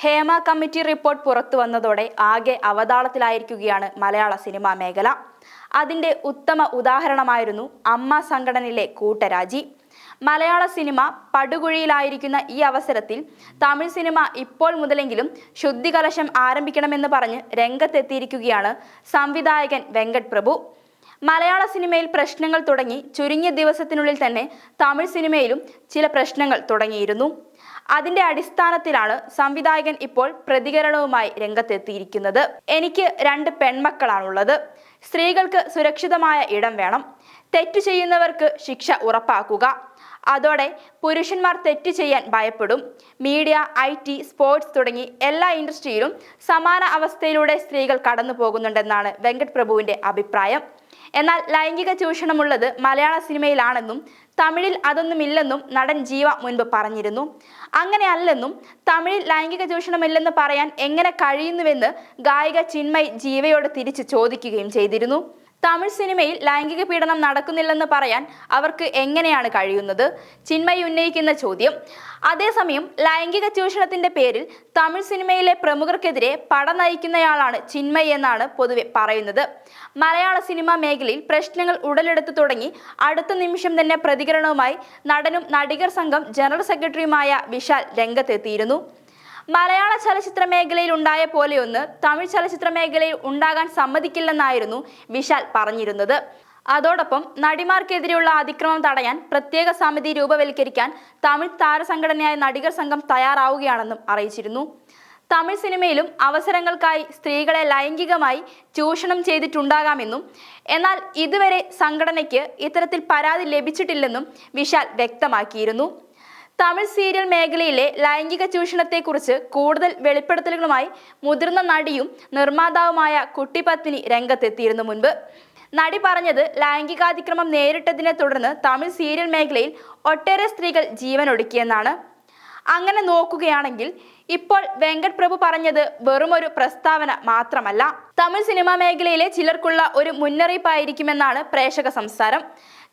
Hema committee report പുറത്തു വന്നതോടെ ആകെ അവതാളത്തിലായിരിക്കുകയാണ് മലയാള സിനിമാ മേഖല. അതിന്റെ ഉത്തമ ഉദാഹരണമായിരുന്നു അമ്മ സംഘടനയിലെ കൂട്ടരാജി. മലയാള സിനിമ പടുകുഴിയിലായിരിക്കുന്ന ഈ അവസരത്തിൽ തമിഴ് സിനിമ ഇപ്പോൾ മുതലെങ്കിലും ശുദ്ധികലശം ആരംഭിക്കണമെന്ന് പറഞ്ഞ് രംഗത്തെത്തിയിരിക്കുകയാണ് സംവിധായകൻ വെങ്കട് പ്രഭു. മലയാള സിനിമയിൽ പ്രശ്നങ്ങൾ തുടങ്ങി ചുരുങ്ങിയ ദിവസത്തിനുള്ളിൽ തന്നെ തമിഴ് സിനിമയിലും ചില പ്രശ്നങ്ങൾ തുടങ്ങിയിരുന്നു. അതിന്റെ അടിസ്ഥാനത്തിലാണ് സംവിധായകൻ ഇപ്പോൾ പ്രതികരണവുമായി രംഗത്തെത്തിയിരിക്കുന്നത്. എനിക്ക് രണ്ട് പെൺമക്കളാണുള്ളത്. സ്ത്രീകൾക്ക് സുരക്ഷിതമായ ഇടം വേണം. തെറ്റു ചെയ്യുന്നവർക്ക് ശിക്ഷ ഉറപ്പാക്കുക. അതോടെ പുരുഷന്മാർ തെറ്റ് ചെയ്യാൻ ഭയപ്പെടും. മീഡിയ ഐ ടി സ്പോർട്സ് തുടങ്ങി എല്ലാ ഇൻഡസ്ട്രിയിലും സമാന അവസ്ഥയിലൂടെ സ്ത്രീകൾ കടന്നു പോകുന്നുണ്ടെന്നാണ് വെങ്കട് പ്രഭുവിന്റെ അഭിപ്രായം. എന്നാൽ ലൈംഗിക ചൂഷണമുള്ളത് മലയാള സിനിമയിലാണെന്നും തമിഴിൽ അതൊന്നുമില്ലെന്നും നടൻ ജീവ മുൻപ് പറഞ്ഞിരുന്നു. അങ്ങനെയല്ലെന്നും തമിഴിൽ ലൈംഗിക ചൂഷണമില്ലെന്ന് പറയാൻ എങ്ങനെ കഴിയുന്നുവെന്ന് ഗായിക ചിന്മയ് ജീവയോട് തിരിച്ച് ചോദിക്കുകയും ചെയ്തിരുന്നു. തമിഴ് സിനിമയിൽ ലൈംഗിക പീഡനം നടക്കുന്നില്ലെന്ന് പറയാൻ അവർക്ക് എങ്ങനെയാണ് കഴിയുന്നത്? ചിന്മയി ഉന്നയിക്കുന്ന ചോദ്യം. അതേസമയം ലൈംഗിക ചൂഷണത്തിന്റെ പേരിൽ തമിഴ് സിനിമയിലെ പ്രമുഖർക്കെതിരെ പട നയിക്കുന്നയാളാണ് ചിന്മയി എന്നാണ് പൊതുവെ പറയുന്നത്. മലയാള സിനിമാ മേഖലയിൽ പ്രശ്നങ്ങൾ ഉടലെടുത്തു തുടങ്ങി അടുത്ത നിമിഷം തന്നെ പ്രതികരണവുമായി നടനും നടികർ സംഘം ജനറൽ സെക്രട്ടറിയുമായ വിശാൽ രംഗത്തെത്തിയിരുന്നു. മലയാള ചലച്ചിത്ര മേഖലയിൽ ഉണ്ടായ പോലെയൊന്ന് തമിഴ് ചലച്ചിത്ര മേഖലയിൽ ഉണ്ടാകാൻ സമ്മതിക്കില്ലെന്നായിരുന്നു വിശാൽ പറഞ്ഞിരുന്നത്. അതോടൊപ്പം നടിമാർക്കെതിരെയുള്ള അതിക്രമം തടയാൻ പ്രത്യേക സമിതി രൂപവൽക്കരിക്കാൻ തമിഴ് താരസംഘടനയായ നടികർ സംഘം തയ്യാറാവുകയാണെന്നും അറിയിച്ചിരുന്നു. തമിഴ് സിനിമയിലും അവസരങ്ങൾക്കായി സ്ത്രീകളെ ലൈംഗികമായി ചൂഷണം ചെയ്തിട്ടുണ്ടാകാമെന്നും എന്നാൽ ഇതുവരെ സംഘടനയ്ക്ക് ഇത്തരത്തിൽ പരാതി ലഭിച്ചിട്ടില്ലെന്നും വിശാൽ വ്യക്തമാക്കിയിരുന്നു. തമിഴ് സീരിയൽ മേഖലയിലെ ലൈംഗിക ചൂഷണത്തെക്കുറിച്ച് കൂടുതൽ വെളിപ്പെടുത്തലുകളുമായി മുതിർന്ന നടിയും നിർമ്മാതാവുമായ കുട്ടിപത്മിനി രംഗത്തെത്തിയിരുന്നു മുൻപ്. നടി പറഞ്ഞത് ലൈംഗികാതിക്രമം നേരിട്ടതിനെ തുടർന്ന് തമിഴ് സീരിയൽ മേഖലയിൽ ഒട്ടേറെ സ്ത്രീകൾ ജീവനൊടുക്കിയെന്നാണ്. അങ്ങനെ നോക്കുകയാണെങ്കിൽ ഇപ്പോൾ വെങ്കട് പ്രഭു പറഞ്ഞത് വെറുമൊരു പ്രസ്താവന മാത്രമല്ല. തമിഴ് സിനിമാ മേഖലയിലെ ചിലർക്കുള്ള ഒരു മുന്നറിയിപ്പായിരിക്കുമെന്നാണ് പ്രേക്ഷക സംസാരം.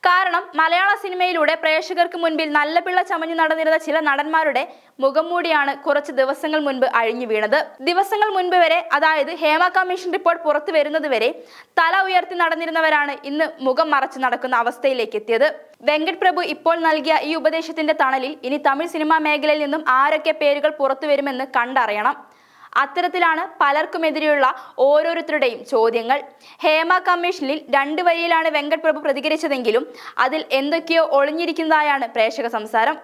കാരണം മലയാള സിനിമയിലൂടെ പ്രേക്ഷകർക്ക് മുൻപിൽ നല്ല പിള്ള ചമഞ്ഞു നടന്നിരുന്ന ചില നടന്മാരുടെ മുഖം മൂടിയാണ് കുറച്ച് ദിവസങ്ങൾ മുൻപ് അഴിഞ്ഞു വീണത്. ദിവസങ്ങൾ മുൻപ് വരെ അതായത് ഹേമ കമ്മീഷൻ റിപ്പോർട്ട് പുറത്തു വരുന്നത് വരെ തല ഉയർത്തി നടന്നിരുന്നവരാണ് ഇന്ന് മുഖം മറച്ചു നടക്കുന്ന അവസ്ഥയിലേക്ക് എത്തിയത്. വെങ്കട് പ്രഭു ഇപ്പോൾ നൽകിയ ഈ ഉപദേശത്തിന്റെ തണലിൽ ഇനി തമിഴ് സിനിമാ മേഖലയിൽ നിന്നും ആരൊക്കെ പേരുകൾ പുറത്തു വരുമെന്ന് കണ്ടറിയണം. അത്തരത്തിലാണ് പലർക്കുമെതിരെയുള്ള ഓരോരുത്തരുടെയും ചോദ്യങ്ങൾ. ഹേമ കമ്മീഷനിൽ രണ്ട് വരിയിലാണ് വെങ്കട് പ്രഭു പ്രതികരിച്ചതെങ്കിലും അതിൽ എന്തൊക്കെയോ ഒളിഞ്ഞിരിക്കുന്നതായാണ് പ്രേക്ഷക സംസാരം.